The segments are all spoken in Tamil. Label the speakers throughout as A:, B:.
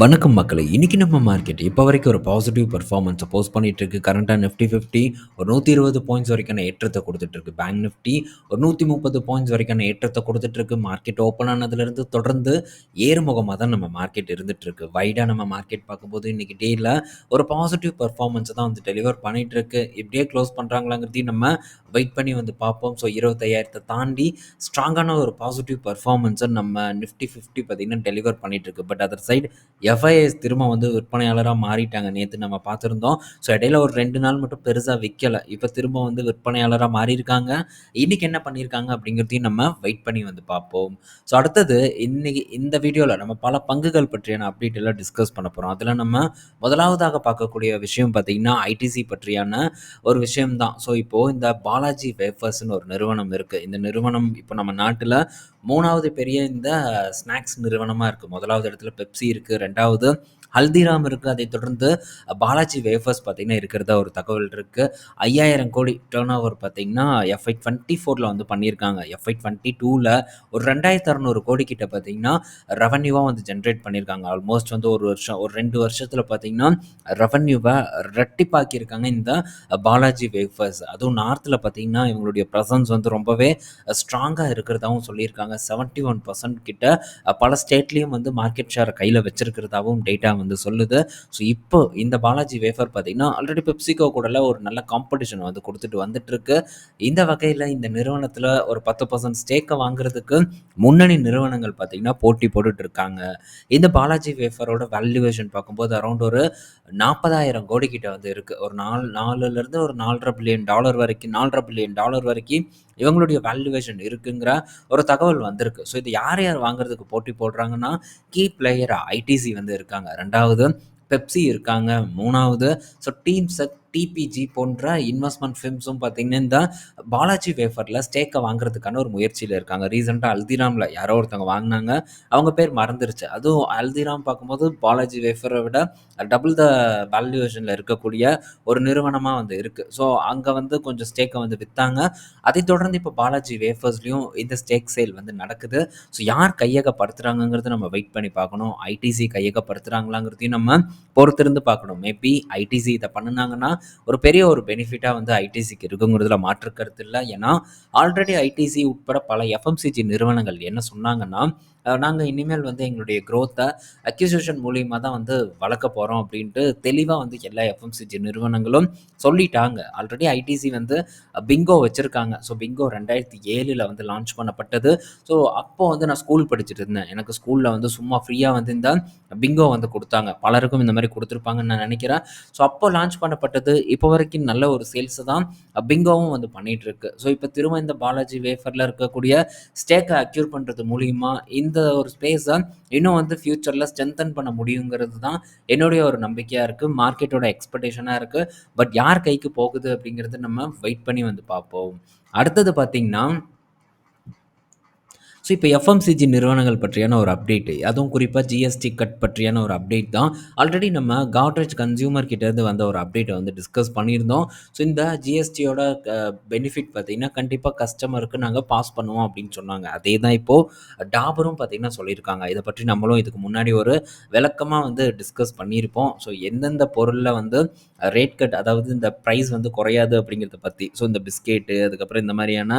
A: வணக்கம் மக்களை. இன்றைக்கி நம்ம மார்க்கெட் இப்போ வரைக்கும் ஒரு பாசிட்டிவ் பர்ஃபார்மன்ஸை போஸ்ட் பண்ணிட்டு இருக்கு நிஃப்டி ஃபிஃப்டி ஒரு நூற்றி இருபது பாயிண்ட்ஸ் வரைக்கான ஏற்றத்தை கொடுத்துட்டு இருக்கு பேங்க் நிஃப்டி ஒரு நூற்றி முப்பது பாயிண்ட்ஸ் வரைக்கான ஏற்றத்தை கொடுத்துட்டு இருக்கு மார்க்கெட் ஓப்பன் ஆனதுலேருந்து தொடர்ந்து ஏறுமுகமாக தான் நம்ம மார்க்கெட் இருந்துட்டு இருக்கு வைடாக நம்ம மார்க்கெட் பார்க்கும்போது இன்னைக்கு டேயில் ஒரு பாசிட்டிவ் பர்ஃபார்மன்ஸை தான் வந்து டெலிவர் பண்ணிட்டு இருக்கு இப்படியே க்ளோஸ் பண்ணுறாங்களாங்கிறதையும் நம்ம வெயிட் பண்ணி வந்து பார்ப்போம். ஸோ இருபத்தையாயிரத்தை தாண்டி ஸ்ட்ராங்கான ஒரு பாசிட்டிவ் பர்ஃபார்மன்ஸை நம்ம நிஃப்டி ஃபிஃப்டி பார்த்தீங்கன்னா டெலிவர் பண்ணிட்டு இருக்கு பட் அதர் சைடு எஃப்ஐஎஸ் திரும்ப வந்து விற்பனையாளராக மாறிட்டாங்க. நேற்று நம்ம பார்த்துருந்தோம். ஸோ இடையில ஒரு ரெண்டு நாள் மட்டும் பெருசாக விற்கலை இப்போ திரும்ப வந்து விற்பனையாளராக மாறியிருக்காங்க. இன்றைக்கி என்ன பண்ணியிருக்காங்க அப்படிங்கிறதையும் நம்ம வெயிட் பண்ணி வந்து பார்ப்போம். ஸோ அடுத்தது இன்னைக்கு இந்த வீடியோவில் நம்ம பல பங்குகள் பற்றியான அப்டேட் எல்லாம் டிஸ்கஸ் பண்ண போகிறோம் அதில் நம்ம முதலாவதாக பார்க்கக்கூடிய விஷயம் பார்த்திங்கன்னா ஐடிசி பற்றியான ஒரு விஷயம்தான். ஸோ இப்போது இந்த பாலாஜி வேஃபர்ஸ்னு ஒரு நிறுவனம் இருக்குது இந்த நிறுவனம் இப்போ நம்ம நாட்டில் மூணாவது பெரிய இந்த ஸ்நாக்ஸ் நிறுவனமாக இருக்குது முதலாவது இடத்துல பெப்சி இருக்குது ரெண்டாவது ஹல்திராம் இருக்குது அதை தொடர்ந்து பாலாஜி வேஃபர்ஸ் பார்த்திங்கன்னா இருக்கிறதா ஒரு தகவல் இருக்குது ஐயாயிரம் கோடி டேர்ன் ஓவர் பார்த்திங்கன்னா எஃப்ஐ டுவெண்ட்டி ஃபோரில் வந்து பண்ணியிருக்காங்க. எஃப்ஐ டுவெண்ட்டி டூவில் ஒரு ரெண்டாயிரத்து அறநூறு கோடி கிட்ட பார்த்திங்கன்னா ரெவன்யூவாக வந்து ஜென்ரேட் பண்ணியிருக்காங்க. ஆல்மோஸ்ட் வந்து ஒரு வருஷம் ஒரு ரெண்டு வருஷத்தில் பார்த்திங்கன்னா ரெவன்யூவை ரெட்டிப்பாக்கியிருக்காங்க இந்த பாலாஜி வேஃபர்ஸ் அதுவும் நார்த்தில் பார்த்திங்கன்னா இவங்களுடைய ப்ரெசன்ஸ் வந்து ரொம்பவே ஸ்ட்ராங்காக இருக்கிறதாவும் சொல்லியிருக்காங்க. செவன்ட்டி ஒன் பர்சன்ட் கிட்ட பல ஸ்டேட்லேயும் வந்து மார்க்கெட் ஷேர் கையில் வச்சிருக்கிறதாகவும் டேட்டா வந்து சொல்லுது. ஸோ இப்போ இந்த பாலாஜி வேஃபர் பார்த்திங்கன்னா ஆல்ரெடி பெப்சிகோ கூடல ஒரு நல்ல காம்படிஷன் வந்து கொடுத்துட்டு வந்துட்டுருக்கு. இந்த வகையில் இந்த நிறுவனத்தில் ஒரு பத்து பர்சன்ட் ஸ்டேக்கை வாங்குறதுக்கு முன்னணி நிறுவனங்கள் பார்த்திங்கன்னா போட்டி போட்டுட்டு இருக்காங்க இந்த பாலாஜி வேஃபரோட வேல்யூவேஷன் பார்க்கும்போது அரௌண்ட் ஒரு நாற்பதாயிரம் கோடி கிட்ட வந்து இருக்குது ஒரு நாலு நாலுலேருந்து ஒரு நாலரை பில்லியன் டாலர் வரைக்கும் நாலரை பில்லியன் டாலர் வரைக்கும் இவங்களுடைய வேல்யூவேஷன் இருக்குங்கிற ஒரு தகவல் வந்திருக்கு. ஸோ இது யார் யார் வாங்குறதுக்கு போட்டி போடுறாங்கன்னா கீ பிளேயராக ஐடிசி வந்து இருக்காங்க. ரெண்டாவது பெப்சி இருக்காங்க. மூணாவது ஸோ டீம் செட் டிபிஜி போன்ற இன்வெஸ்ட்மெண்ட் ஃபிம்ஸும் பார்த்திங்கன்னா இந்த பாலாஜி வேஃபரில் ஸ்டேக்கை வாங்குறதுக்கான ஒரு முயற்சியில் இருக்காங்க. ரீசெண்டாக அல்திராமில் யாரோ ஒருத்தவங்க வாங்கினாங்க. அவங்க பேர் மறந்துருச்சு. அதுவும் அல்திராம் பார்க்கும்போது பாலாஜி வேஃபரை விட டபுள் த வேல்யூவேஷனில் இருக்கக்கூடிய ஒரு நிறுவனமாக வந்து இருக்குது ஸோ அங்கே வந்து கொஞ்சம் ஸ்டேக்கை வந்து விற்றாங்க அதை தொடர்ந்து இப்போ பாலாஜி வேஃபர்ஸ்லேயும் இந்த ஸ்டேக் சேல் வந்து நடக்குது. ஸோ யார் கையகப்படுத்துகிறாங்கங்கிறது நம்ம வெயிட் பண்ணி பார்க்கணும். ஐடிசி கையகப்படுத்துகிறாங்களாங்கிறதையும் நம்ம பொறுத்திருந்து பார்க்கணும். மேபி ஐடிசி இதை பண்ணினாங்கன்னா ஒரு பெரிய ஒரு பெனிஃபிட்டாக வந்து ஐடிசிக்கு இருக்குங்கிறதுல மாற்று கருத்து இல்லை. ஏன்னா ஆல்ரெடி ஐடிசி உட்பட பல எஃப்எம்சிஜி நிறுவனங்கள் என்ன சொன்னாங்கன்னா நாங்கள் இனிமேல் வந்து எங்களுடைய க்ரோத்தை அக்யூசியூஷன் மூலியமாக தான் வந்து வளர்க்க போகிறோம் அப்படின்ட்டு தெளிவாக வந்து எல்லா எஃப்எம்சிஜி நிறுவனங்களும் சொல்லிட்டாங்க. ஆல்ரெடி ஐடிசி வந்து பிங்கோ வச்சுருக்காங்க. ஸோ பிங்கோ ரெண்டாயிரத்தி ஏழில் வந்து லான்ச் பண்ணப்பட்டது. ஸோ அப்போ வந்து நான் ஸ்கூல் படிச்சுட்டு இருந்தேன். எனக்கு ஸ்கூலில் வந்து சும்மா ஃப்ரீயாக வந்து இந்த பிங்கோ வந்து கொடுத்தாங்க. பலருக்கும் இந்த மாதிரி கொடுத்துருப்பாங்கன்னு நான் நினைக்கிறேன். ஸோ அப்போ லான்ச் பண்ணப்பட்டது. இப்போ வரைக்கும் நல்ல ஒரு சேல்ஸை தான் பிங்கோவும் வந்து பண்ணிகிட்ருக்கு ஸோ இப்போ திரும்ப இந்த பாலாஜி வேஃபரில் இருக்கக்கூடிய ஸ்டேக்கை அக்யூர் பண்ணுறது மூலிமா இந்த ஒரு ஸ்பேஸை இன்னும் வந்து ஃப்யூச்சரில் ஸ்ட்ரென்தன் பண்ண முடியுங்கிறது தான் என்னுடைய ஒரு நம்பிக்கையாக இருக்குது மார்க்கெட்டோட எக்ஸ்பெக்டேஷனாக இருக்குது பட் யார் கைக்கு போகுது அப்படிங்கிறது நம்ம வெயிட் பண்ணி வந்து பார்ப்போம். அடுத்தது பார்த்திங்கன்னா ஸோ இப்போ எஃப்எம்சிஜி நிறுவனங்கள் பற்றியான ஒரு அப்டேட்டு அதுவும் குறிப்பாக ஜிஎஸ்டி கட் பற்றியான ஒரு அப்டேட் தான். ஆல்ரெடி நம்ம காட்ரேஜ் கன்சியூமர் கிட்டேருந்து வந்த ஒரு அப்டேட்டை வந்து டிஸ்கஸ் பண்ணியிருந்தோம். ஸோ இந்த ஜிஎஸ்டியோட பெனிஃபிட் பார்த்திங்கன்னா கண்டிப்பாக கஸ்டமருக்கு நாங்கள் பாஸ் பண்ணுவோம் அப்படின்னு சொன்னாங்க. அதே தான் இப்போது டாபரும் பார்த்திங்கன்னா சொல்லியிருக்காங்க. இதை பற்றி நம்மளும் இதுக்கு முன்னாடி ஒரு விளக்கமாக வந்து டிஸ்கஸ் பண்ணியிருப்போம். ஸோ எந்தெந்த பொருளில் வந்து ரேட் கட் அதாவது இந்த ப்ரைஸ் வந்து குறையாது அப்படிங்கிறத பற்றி ஸோ இந்த பிஸ்கெட்டு அதுக்கப்புறம் இந்த மாதிரியான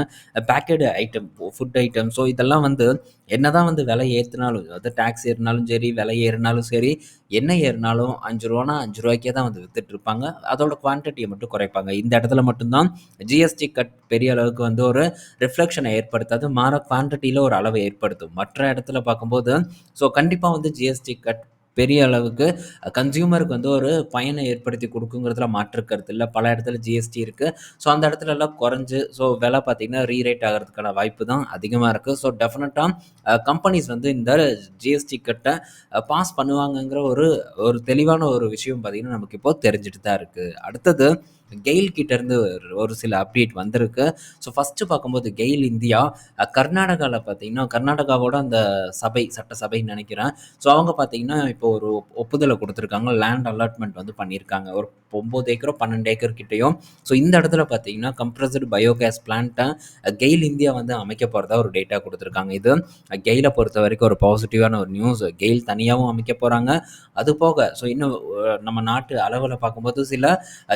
A: packet item food item so இதெல்லாம் வந்து என்னதான் வந்து விலை ஏற்றினாலும் அதாவது டேக்ஸ் ஏறினாலும் சரி விலை ஏறினாலும் சரி என்ன ஏறினாலும் அஞ்சு ரூபானா அஞ்சு ரூபாய்க்கே தான் வந்து வித்துட்டு இருப்பாங்க. அதோட குவான்டிட்டியை மட்டும் குறைப்பாங்க. இந்த இடத்துல மட்டும்தான் ஜிஎஸ்டி கட் பெரிய அளவுக்கு வந்து ஒரு ரிஃப்ளெக்ஷனை ஏற்படுத்தாது மாற குவான்டிட்டியில் ஒரு அளவை ஏற்படுத்தும். மற்ற இடத்துல பார்க்கும்போது ஸோ கண்டிப்பாக வந்து ஜிஎஸ்டி கட் பெரிய அளவுக்கு கன்சியூமருக்கு வந்து ஒரு பயனை ஏற்படுத்தி கொடுக்குங்கிறதுல மாற்று கருத்து இல்லை. பல இடத்துல ஜிஎஸ்டி இருக்குது ஸோ அந்த இடத்துல எல்லாம் குறைஞ்சு ஸோ விலை பார்த்திங்கன்னா ரீரேட் ஆகிறதுக்கான வாய்ப்பு தான் அதிகமாக இருக்குது ஸோ டெஃபினட்டாக கம்பெனிஸ் வந்து இந்த ஜிஎஸ்டி கட்டை பாஸ் பண்ணுவாங்கங்கிற ஒரு ஒரு தெளிவான ஒரு விஷயம் பார்த்திங்கன்னா நமக்கு இப்போது தெரிஞ்சுட்டு தான் இருக்குது அடுத்தது கெயில் கிட்டேருந்து ஒரு சில அப்டேட் வந்திருக்கு. ஸோ ஃபஸ்ட்டு பார்க்கும்போது கெயில் இந்தியா கர்நாடகாவில் பார்த்தீங்கன்னா கர்நாடகாவோட அந்த சபை சட்டசபைன்னு நினைக்கிறேன். ஸோ அவங்க பார்த்தீங்கன்னா இப்போ ஒரு ஒப்புதலை கொடுத்துருக்காங்க. லேண்ட் அலாட்மெண்ட் வந்து பண்ணியிருக்காங்க. ஒரு ஒம்பது ஏக்கரோ பன்னெண்டு ஏக்கர் கிட்டேயும். ஸோ இந்த இடத்துல பார்த்தீங்கன்னா கம்ப்ரஸ்டு பயோகேஸ் பிளான்ட்டை கெயில் இந்தியா வந்து அமைக்க போகிறதா ஒரு டேட்டா கொடுத்துருக்காங்க. இது கெயிலை பொறுத்த வரைக்கும் ஒரு பாசிட்டிவான ஒரு நியூஸ் கெயில் தனியாகவும் அமைக்க போகிறாங்க அது போக ஸோ இன்னும் நம்ம நாட்டு அளவில் பார்க்கும்போது சில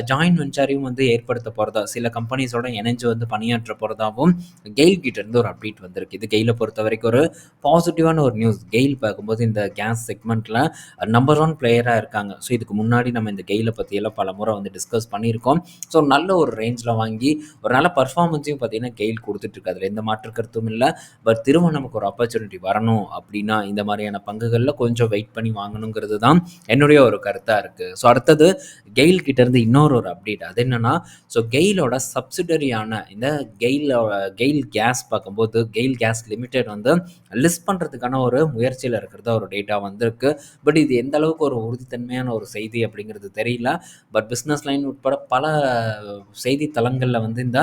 A: ஜாயின்ட் வெஞ்சரையும் வந்து ஏற்படுத்த போகிறதா சில கம்பெனிஸோட இணைஞ்சு வந்து பணியாற்ற போகிறதாகவும் கெயில் கிட்டேருந்து ஒரு அப்டேட் வந்திருக்கு. இது கெயிலை பொறுத்த வரைக்கும் ஒரு பாசிட்டிவான ஒரு நியூஸ் கெயில் பார்க்கும்போது இந்த கேஸ் செக்மெண்ட்டில் நம்பர் ஒன் பிளேயராக இருக்காங்க. ஸோ இதுக்கு முன்னாடி நம்ம இந்த கெயிலை பற்றியெல்லாம் பல முறை வந்து டிஸ்கஸ் பண்ணியிருக்கோம். ஸோ நல்ல ஒரு ரேஞ்சில் வாங்கி ஒரு நல்ல பர்ஃபார்மன்ஸையும் பார்த்தீங்கன்னா கெயில் கொடுத்துட்ருக்கு. அதில் எந்த மாற்று கருத்தும் இல்லை. பட் திரும்ப நமக்கு ஒரு ஆப்பர்ச்சுனிட்டி வரணும் அப்படின்னா இந்த மாதிரியான பங்குகளில் கொஞ்சம் வெயிட் பண்ணி வாங்கணுங்கிறது தான் என்னுடைய ஒரு கருத்தாக இருக்குது ஸோ அடுத்தது கெயில் கிட்டேருந்து இன்னொரு ஒரு அப்டேட் அது என்னென்னா ஸோ கெயிலோட சப்சிடரியான இந்த கெயிலோட கெயில் கேஸ் பார்க்கும்போது கெயில் கேஸ் லிமிடெட் வந்து லிஸ்ட் பண்ணுறதுக்கான ஒரு முயற்சியில் இருக்கிறதா ஒரு டேட்டா வந்திருக்கு. பட் இது எந்த அளவுக்கு ஒரு உறுதித்தன்மையான ஒரு செய்தி அப்படிங்கிறது தெரியல. பட் பிஸ்னஸ் லைன் உட்பட பல செய்தித்தலங்களில் வந்து இந்த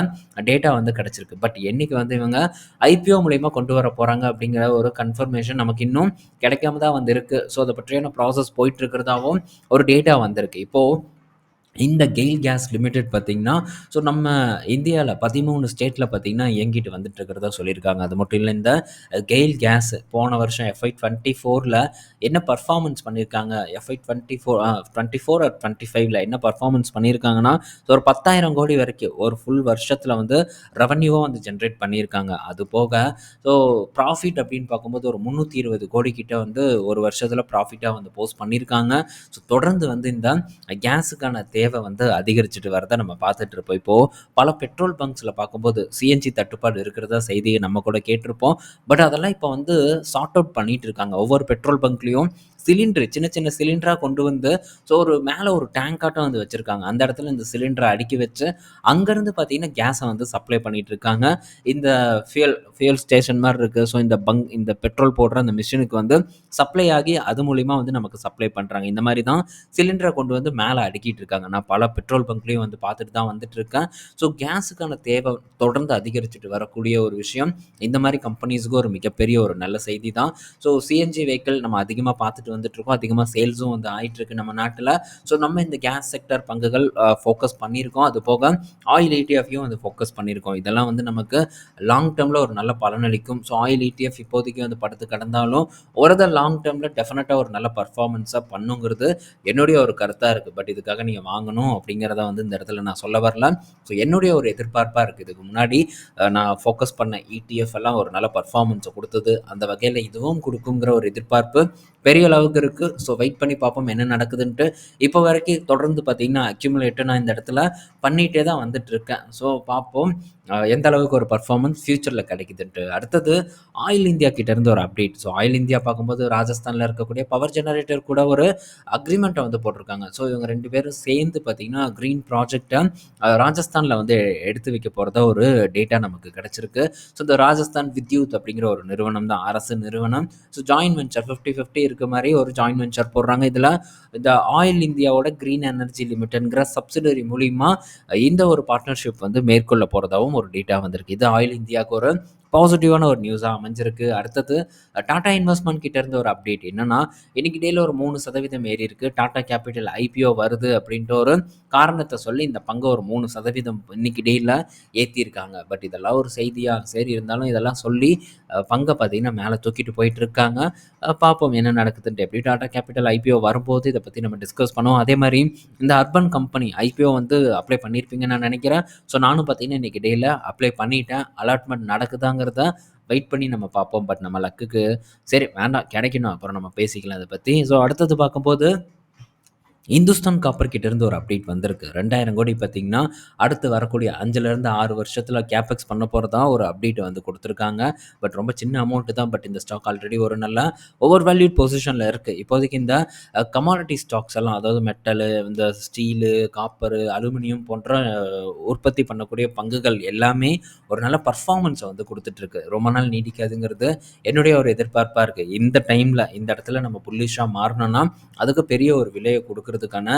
A: டேட்டா வந்து கிடச்சிருக்கு. பட் என்றைக்கு வந்து இவங்க ஐபிஓ மூலயமா கொண்டு வர போகிறாங்க அப்படிங்கிற ஒரு கன்ஃபர்மேஷன் நமக்கு இன்னும் கிடைக்காம தான் வந்து இருக்குது ஸோ அதை பற்றியான ப்ராசஸ் போயிட்டு இருக்கிறதாவும் ஒரு டேட்டா வந்திருக்கு. இப்போது இந்த கெயில் கேஸ் லிமிடெட் பார்த்திங்கன்னா ஸோ நம்ம இந்தியாவில் பதிமூணு ஸ்டேட்டில் பார்த்திங்கன்னா இயங்கிட்டு வந்துட்டு இருக்கிறதா சொல்லியிருக்காங்க. அது மட்டும் இல்லை இந்த கெயில் கேஸ் போன வருஷம் எஃப்ஐ டுவெண்ட்டி ஃபோரில் என்ன பர்ஃபார்மன்ஸ் பண்ணியிருக்காங்க? FY twenty four twenty four or twenty ஃபைவ்ல என்ன பர்ஃபார்மன்ஸ் பண்ணியிருக்காங்கன்னா ஸோ ஒரு பத்தாயிரம் கோடி வரைக்கும் ஒரு ஃபுல் வருஷத்தில் வந்து ரெவன்யூவாக வந்து ஜென்ரேட் பண்ணியிருக்காங்க. அது போக ஸோ ப்ராஃபிட் அப்படின்னு பார்க்கும்போது ஒரு முந்நூற்றி இருபது கோடி கிட்ட வந்து ஒரு வருஷத்தில் ப்ராஃபிட்டாக வந்து போஸ்ட் பண்ணியிருக்காங்க. ஸோ தொடர்ந்து வந்து இந்த கேஸுக்கான தேவை வந்து அதிகரிச்சுட்டு வரதை நம்ம பார்த்துட்டு இருப்போம். இப்போது பல பெட்ரோல் பங்க்ஸில் பார்க்கும்போது சிஎன்ஜி தட்டுப்பாடு இருக்கிறதா செய்தியை நம்ம கூட கேட்டிருப்போம். பட் அதெல்லாம் இப்போ வந்து சார்ட் அவுட் பண்ணிட்டு இருக்காங்க. ஒவ்வொரு பெட்ரோல் பங்க்லேயும் சிலிண்டர் சின்ன சின்ன சிலிண்டராக கொண்டு வந்து ஸோ ஒரு மேலே ஒரு டேங்காட்டம் வந்து வச்சுருக்காங்க. அந்த இடத்துல இந்த சிலிண்டரை அடுக்கி வச்சு அங்கேருந்து பார்த்தீங்கன்னா கேஸை வந்து சப்ளை பண்ணிகிட்டு இருக்காங்க. இந்த ஃபியூல் ஃபியூல் ஸ்டேஷன் மாதிரி இருக்குது ஸோ இந்த பங்க் இந்த பெட்ரோல் போடுற அந்த மிஷினுக்கு வந்து சப்ளை ஆகி அது மூலிமா வந்து நமக்கு சப்ளை பண்ணுறாங்க இந்த மாதிரி தான் சிலிண்டரை கொண்டு வந்து மேலே அடுக்கிட்டு இருக்காங்க. நான் பல பெட்ரோல் பங்க்லேயும் வந்து பார்த்துட்டு தான் வந்துட்டு இருக்கேன் ஸோ கேஸுக்கான தேவை தொடர்ந்து அதிகரிச்சுட்டு வரக்கூடிய ஒரு விஷயம். இந்த மாதிரி கம்பெனிஸுக்கு ஒரு மிகப்பெரிய ஒரு நல்ல செய்தி தான். ஸோ சிஎன்ஜி வெஹிக்கிள் நம்ம அதிகமாக பார்த்துட்டு வந்துட்டுருக்கோம். அதிகமாக சேல்ஸும் வந்து ஆகிட்டுருக்கு நம்ம நாட்டில். ஸோ நம்ம இந்த கேஸ் செக்டர் பங்குகள் ஃபோக்கஸ் பண்ணியிருக்கோம். அது போக ஆயில் இடிஎஃப்யும் வந்து ஃபோக்கஸ் பண்ணியிருக்கோம். இதெல்லாம் வந்து நமக்கு லாங் டேர்மில் ஒரு நல்ல பலனளிக்கும் ஸோ ஆயில் இடிஎஃப் இப்போதைக்கு வந்து படுத்து கடந்தாலும் ஒரு லாங் டேர்மில் டெஃபினட்டாக ஒரு நல்ல பர்ஃபார்மன்ஸாக பண்ணுங்கிறது என்னுடைய ஒரு கருத்தாக இருக்குது பட் இதுக்காக நீங்கள் வாங்கணும் அப்படிங்கிறத வந்து இந்த இடத்துல நான் சொல்ல வரல. ஸோ என்னுடைய ஒரு எதிர்பார்ப்பாக இருக்குது இதுக்கு முன்னாடி நான் ஃபோக்கஸ் பண்ண இடிஎஃப் எல்லாம் ஒரு நல்ல பர்ஃபார்மன்ஸை கொடுத்தது. அந்த வகையில் இதுவும் கொடுக்குங்கிற ஒரு எதிர்பார்ப்பு பெரிய அளவுக்கு இருக்குது ஸோ வெயிட் பண்ணி பார்ப்போம் என்ன நடக்குதுன்ட்டு. இப்போ வரைக்கும் தொடர்ந்து பார்த்திங்கன்னா அக்யூமுலேட்டு நான் இந்த இடத்துல பண்ணிகிட்டே தான் வந்துட்டு இருக்கேன். ஸோ பார்ப்போம். எந்த அளவுக்கு ஒரு பர்ஃபார்மன்ஸ் ஃப்யூச்சரில் கிடைக்குதுன்ட்டு. அடுத்தது ஆயில் இந்தியா கிட்டேருந்து ஒரு அப்டேட் ஸோ ஆயில் இந்தியா பார்க்கும்போது ராஜஸ்தானில் இருக்கக்கூடிய பவர் ஜெனரேட்டர் கூட ஒரு அக்ரிமெண்ட்டை வந்து போட்டிருக்காங்க. ஸோ இவங்க ரெண்டு பேரும் சேர்ந்து பார்த்திங்கன்னா க்ரீன் ப்ராஜெக்டை ராஜஸ்தானில் வந்து எடுத்து வைக்க போகிறதா ஒரு டேட்டா நமக்கு கிடச்சிருக்கு. ஸோ இந்த ராஜஸ்தான் வித்யூத் அப்படிங்கிற ஒரு நிறுவனம் தான் அரசு நிறுவனம். So join venture fifty fifty இருக்க மாதிரி ஒரு ஜாயின் வெஞ்சர் போடுறாங்க. இதில் இந்த ஆயில் இந்தியாவோட க்ரீன் எனர்ஜி லிமிடெட்ங்கிற சப்சிடரி மூலிமா இந்த ஒரு பார்ட்னர்ஷிப் வந்து மேற்கொள்ள போகிறதாகவும் ஒரு டேட்டா வந்திருக்கு. இது ஆயில் இந்தியாவுக்கு ஒரு பாசிட்டிவான ஒரு நியூஸாக அமைஞ்சிருக்கு. அடுத்தது டாடா இன்வெஸ்ட்மெண்ட் கிட்ட இருந்த ஒரு அப்டேட் என்னன்னா இன்னைக்கு டேல ஒரு மூணு சதவீதம் ஏறி இருக்கு. டாடா கேபிட்டல் ஐபிஓ வருது அப்படின்ட்டு ஒரு காரணத்தை சொல்லி இந்த பங்கை ஒரு மூணு சதவீதம் இன்னைக்கு டேல ஏற்றிருக்காங்க பட் இதெல்லாம் ஒரு செய்தியாக சரி இருந்தாலும் இதெல்லாம் சொல்லி பங்கை பார்த்தீங்கன்னா மேலே தூக்கிட்டு போயிட்டு இருக்காங்க. பார்ப்போம் என்ன நடக்குதுன்ட்டு. எப்படி டாடா கேபிட்டல் ஐபிஓ வரும்போது இதை பற்றி நம்ம டிஸ்கஸ் பண்ணுவோம். அதே மாதிரி இந்த அர்பன் கம்பெனி ஐபிஓ வந்து அப்ளை பண்ணியிருப்பீங்கன்னு நான் நினைக்கிறேன். ஸோ நானும் பார்த்தீங்கன்னா இன்றைக்கி டேயில் அப்ளை பண்ணிட்டேன். அலாட்மெண்ட் நடக்குதாங்க நடக்குதாங்கிறத வெயிட் பண்ணி நம்ம பார்ப்போம். பட் நம்ம லக்குக்கு சரி வேண்டாம் கிடைக்கணும். அப்புறம் நம்ம பேசிக்கலாம் அதை பற்றி ஸோ அடுத்தது பார்க்கும்போது இந்துஸ்தான் காப்பர் கிட்டேருந்து ஒரு அப்டேட் வந்திருக்கு. ரெண்டாயிரம் கோடி பார்த்திங்கன்னா அடுத்து வரக்கூடிய அஞ்சுலேருந்து ஆறு வருஷத்தில் கேபெக்ஸ் பண்ண போகிறதா ஒரு அப்டேட் வந்து கொடுத்துருக்காங்க. பட் ரொம்ப சின்ன அமௌண்ட்டு தான். பட் இந்த ஸ்டாக் ஆல்ரெடி ஒரு நல்ல ஓவர் வேல்யூட் பொசிஷனில் இருக்குது இப்போதைக்கு இந்த கமாடிட்டி ஸ்டாக்ஸ் எல்லாம் அதாவது மெட்டலு இந்த ஸ்டீலு காப்பரு அலுமினியம் போன்ற உற்பத்தி பண்ணக்கூடிய பங்குகள் எல்லாமே ஒரு நல்ல பர்ஃபார்மன்ஸை வந்து கொடுத்துட்ருக்கு ரொம்ப நாள் நீடிக்காதுங்கிறது என்னுடைய ஒரு எதிர்பார்ப்பாக இருக்குது இந்த டைமில் இந்த இடத்துல நம்ம புல்லிஷாக மாறணும்னா அதுக்கு பெரிய ஒரு விலையை கொடுக்குறது கொடுக்கறதுக்கான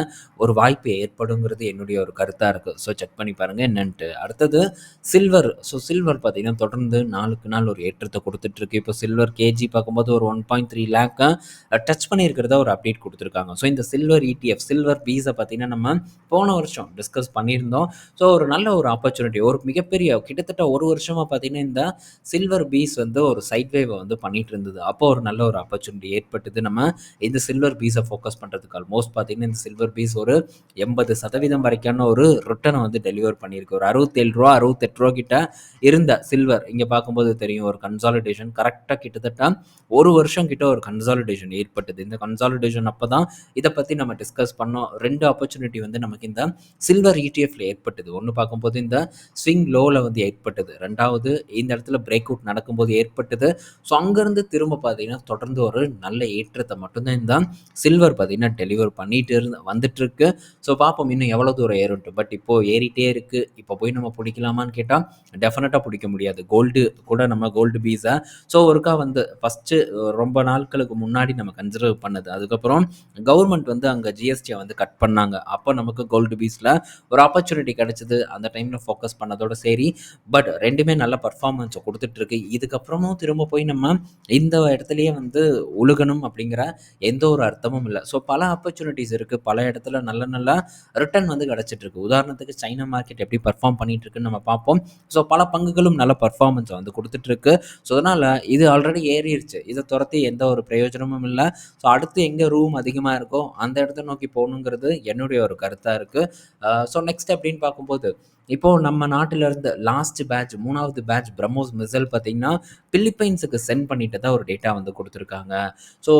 A: ஒரு வாய்ப்பு ஏற்படுங்கிறது என்னுடைய ஒரு கருத்தாக இருக்குது ஸோ செக் பண்ணி பாருங்கள் என்னன்ட்டு. அடுத்தது சில்வர் ஸோ சில்வர் பார்த்தீங்கன்னா தொடர்ந்து நாளுக்கு நாள் ஒரு ஏற்றத்தை கொடுத்துட்ருக்கு இப்போ சில்வர் கேஜி பார்க்கும்போது ஒரு ஒன் பாயிண்ட் த்ரீ லேக்கை டச் பண்ணியிருக்கிறதா ஒரு அப்டேட் கொடுத்துருக்காங்க. ஸோ இந்த சில்வர் இடிஎஃப் சில்வர் பீஸை பார்த்தீங்கன்னா நம்ம போன வருஷம் டிஸ்கஸ் பண்ணியிருந்தோம். ஸோ ஒரு நல்ல ஒரு ஆப்பர்ச்சுனிட்டி ஒரு மிகப்பெரிய கிட்டத்தட்ட ஒரு வருஷமாக பார்த்தீங்கன்னா இந்த சில்வர் பீஸ் வந்து ஒரு சைட் வேவை வந்து பண்ணிட்டு இருந்தது. அப்போ ஒரு நல்ல ஒரு ஆப்பர்ச்சுனிட்டி ஏற்பட்டது. நம்ம இந்த சில்வர் பீஸை ஃபோக்கஸ் பண்ணுறதுக்கு ஆல்மோஸ்ட் பார்த்தீங்கன்னா இந்த சில்வர் பீஸ் ஒரு எண்பது சதவீதம் வரைக்கான ஒரு ரிட்டனை வந்து டெலிவர் பண்ணியிருக்கு. ஒரு அறுபத்தேழு ரூபா அறுபத்தெட்டு ரூபா கிட்ட இருந்த சில்வர் இங்கே பார்க்கும்போது தெரியும். ஒரு கன்சாலிடேஷன் கரெக்டாக கிட்டத்தட்ட ஒரு வருஷம் கிட்ட ஒரு கன்சாலிடேஷன் ஏற்பட்டது. இந்த கன்சாலிடேஷன் அப்போ தான் இதை பற்றி நம்ம டிஸ்கஸ் பண்ணோம். ரெண்டு ஆப்பர்ச்சுனிட்டி வந்து நமக்கு இந்த சில்வர் இடிஎஃப்ல ஏற்பட்டது. ஒன்று பார்க்கும்போது இந்த ஸ்விங் லோவில் வந்து ஏற்பட்டது. ரெண்டாவது இந்த இடத்துல பிரேக் அவுட் நடக்கும்போது ஏற்பட்டது. ஸோ அங்கேருந்து திரும்ப பார்த்தீங்கன்னா தொடர்ந்து ஒரு நல்ல ஏற்றத்தை மட்டும்தான் இந்த சில்வர் பார்த்தீங்கன்னா டெலிவர் பண்ணிட்டு இருந்து வந்துட்டு இருக்கு ஸோ பார்ப்போம் இன்னும் எவ்வளோ தூரம் ஏறும்ட்டு பட் இப்போது ஏறிட்டே இருக்கு. இப்போ போய் நம்ம பிடிக்கலாமான்னு கேட்டால் டெஃபினட்டாக பிடிக்க முடியாது. கோல்டு கூட நம்ம கோல்டு பீஸை ஸோ ஒருக்கா வந்து ஃபஸ்ட்டு ரொம்ப நாட்களுக்கு முன்னாடி நம்ம கன்சிடர் பண்ணது. அதுக்கப்புறம் கவர்மெண்ட் வந்து அங்கே ஜிஎஸ்டியை வந்து கட் பண்ணாங்க. அப்போ நமக்கு கோல்டு பீஸில் ஒரு ஆப்பர்ச்சுனிட்டி கிடச்சிது. அந்த டைமில் ஃபோக்கஸ் பண்ணதோட சரி. பட் ரெண்டுமே நல்ல பர்ஃபார்மன்ஸை கொடுத்துட்ருக்கு இதுக்கப்புறமும் திரும்ப போய் நம்ம இந்த இடத்துலையே வந்து உழுகணும் அப்படிங்கிற எந்த ஒரு அர்த்தமும் இல்லை. ஸோ பல ஆப்பர்ச்சுனிட்டிஸ் இருக்குது பல இடத்துல நல்ல நல்ல ரிட்டர்ன் வந்து கிடச்சிட்டு இருக்கு. உதாரணத்துக்கு சைனா மார்க்கெட் எப்படி பர்ஃபார்ம் பண்ணிட்டு இருக்குன்னு நம்ம பார்ப்போம். ஸோ பல பங்குகளும் நல்ல பர்ஃபார்மன்ஸை வந்து கொடுத்துட்ருக்கு ஸோ அதனால் இது ஆல்ரெடி ஏறிடுச்சு இதை துரத்தி எந்த ஒரு பிரயோஜனமும் இல்லை. ஸோ அடுத்து எங்கே ரூம் அதிகமாக இருக்கோ அந்த இடத்த நோக்கி போகணுங்கிறது என்னுடைய ஒரு கருத்தாக இருக்குது ஸோ நெக்ஸ்ட் அப்படின்னு பார்க்கும்போது இப்போது நம்ம நாட்டில் இருந்த லாஸ்ட் பேட்ச் மூணாவது பேட்ச் பிரம்மோஸ் மிசல் பார்த்தீங்கன்னா பிலிப்பைன்ஸுக்கு சென்ட் பண்ணிட்டு தான் ஒரு டேட்டா வந்து கொடுத்துருக்காங்க. ஸோ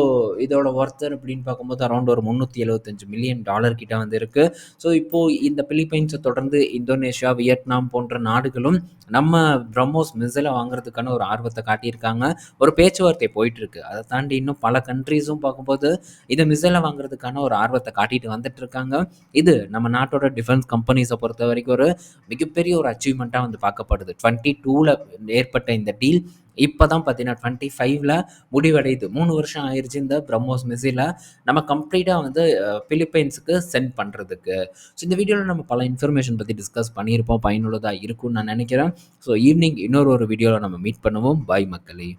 A: இதோட ஒர்த்தர் அப்படின்னு பார்க்கும்போது அரௌண்ட் ஒரு முந்நூற்றி எழுபத்தஞ்சு மில்லியன் டாலர் கிட்ட வந்து இருக்குது ஸோ இப்போது இந்த பிலிப்பைன்ஸை தொடர்ந்து இந்தோனேஷியா வியட்நாம் போன்ற நாடுகளும் நம்ம பிரம்மோஸ் மிசலை வாங்குறதுக்கான ஒரு ஆர்வத்தை காட்டியிருக்காங்க. ஒரு பேச்சுவார்த்தை போயிட்டுருக்கு. அதை தாண்டி இன்னும் பல கண்ட்ரீஸும் பார்க்கும்போது இந்த மிசலை வாங்குறதுக்கான ஒரு ஆர்வத்தை காட்டிட்டு வந்துட்டு இருக்காங்க இது நம்ம நாட்டோட டிஃபென்ஸ் கம்பெனிஸை பொறுத்த வரைக்கும் ஒரு மிகப்பெரிய ஒரு அச்சீவ்மெண்ட்டாக வந்து பார்க்கப்படுது. டுவெண்ட்டி டூவில் ஏற்பட்ட இந்த டீல் இப்போ தான் பார்த்தீங்கன்னா டுவெண்ட்டி ஃபைவ்ல முடிவடையுது. மூணு வருஷம் ஆயிடுச்சு இந்த பிரம்மோஸ் மிசைலை நம்ம கம்ப்ளீட்டாக வந்து பிலிப்பைன்ஸுக்கு சென்ட் பண்ணுறதுக்கு ஸோ இந்த வீடியோவில் நம்ம பல இன்ஃபர்மேஷன் பற்றி டிஸ்கஸ் பண்ணியிருப்போம். பயனுள்ளதாக இருக்கும்னு நான் நினைக்கிறேன். ஸோ ஈவினிங் இன்னொரு ஒரு வீடியோவில் நம்ம மீட் பண்ணுவோம். பாய் மக்களே.